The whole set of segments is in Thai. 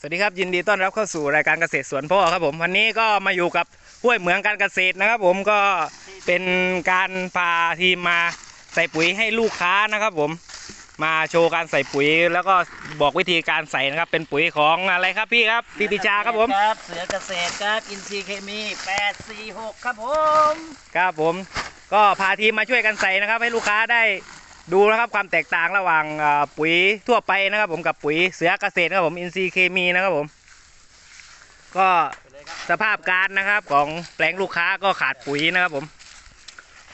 สวัสดีครับยินดีต้อนรับเข้าสู่รายการเกษตรสวนพ่อครับผมวันนี้ก็มาอยู่กับห้วยเหมืองการเกษตรนะครับ ผมก็เป็นการพาทีมมาใส่ปุ๋ยให้ลูกค้านะครับ ผมมาโชว์การใส่ปุ๋ย แล้วก็บอกวิธีการใส่นะครับ เป็นปุ๋ยของอะไรครับพี่ครับพี่ปิชาครับผมครับเสือเกษตรครับอินทรีย์เคมี846 ครับผม ครับผม ก็พาทีมมาช่วยกันใส่นะครับ ให้ลูกค้าได้ ดูนะครับความแตกต่างระหว่างอ่าปุ๋ยทั่วไปนะครับ ผมกับปุ๋ยเสือเกษตรนะครับผมอินทรีย์เคมีนะครับผม ก็สภาพการนะครับของแปลงลูกค้าก็ขาดปุ๋ยนะครับผม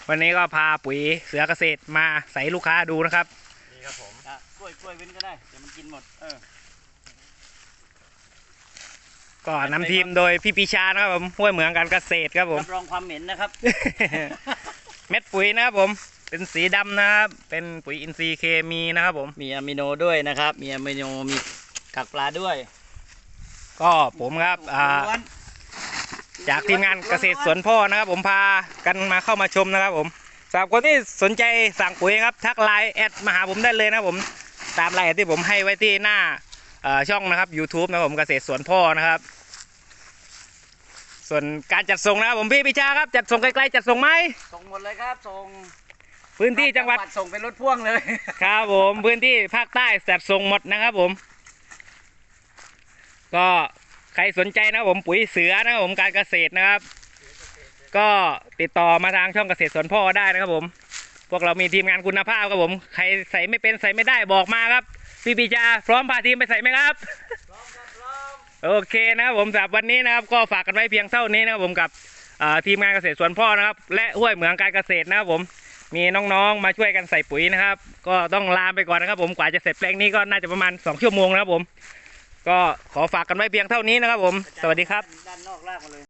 วันนี้ก็พาปุ๋ยเสือเกษตรมาใส่ลูกค้าดูนะครับนี่ครับผมอะกล้วยกล้วยเว้นก็ได้เดี๋ยวมันกินหมดเออก็นำทีมโดยพี่ปีชานะครับผมห้วยเหมืองการเกษตรครับผมรับรองความเหม็นนะครับ เม็ดปุ๋ยนะครับผม เป็นสีดำนะครับ เป็นปุ๋ยอินทรีย์เคมีนะครับผม มีอะมิโนด้วยนะครับ มีอะมิโน มีกักปลาด้วย ก็ผมครับอ่าล้วนจากทีมงานเกษตรสวนพ่อนะครับ ผมพากันมาเข้ามาชมนะครับผมสำหรับคนที่สนใจสั่งปุ๋ยครับ ทักไลน์แอดมาหาผมได้เลยนะครับผม ตามไลน์ที่ผมให้ไว้ที่หน้าเอ่อช่องนะครับ YouTube นะครับผมเกษตรสวนพ่อนะครับ ส่วนการจัดส่งนะครับผมพี่พิชาครับ จัดส่งไกลๆจัดส่งไหมส่งหมดเลยครับส่ง พื้นที่จังหวัดส่งเป็นรถพ่วงเลยครับผมพื้นที่ภาคใต้จัดส่งหมดนะครับผม ก็ใครสนใจนะครับผมปุ๋ยเสือนะครับผมการเกษตรนะครับ ก็ติดต่อมาทางช่องเกษตรสวนพ่อได้นะครับผม พวกเรามีทีมงานคุณภาพครับผม ใครใส่ไม่เป็นใส่ไม่ได้บอกมาครับ พี่ปีชาพร้อมพาทีมไปใส่ไหมครับโอเคนะครับผมสำหรับวันนี้นะครับ ก็ฝากกันไว้เพียงเท่านี้นะครับผมกับอ่าทีมงานเกษตรสวนพ่อนะครับ และห้วยเหมืองการเกษตรนะครับผม มีน้องๆมาช่วยกันใส่ปุ๋ยนะครับ ก็ต้องลาไปก่อนนะครับ ผมกว่าจะเสร็จแปลงนี้ก็น่าจะประมาณ 2 ชั่วโมงนะครับผม ก็ขอฝากกันไว้เพียงเท่านี้นะครับผม สวัสดีครับ ด้านนอกลากมาเลย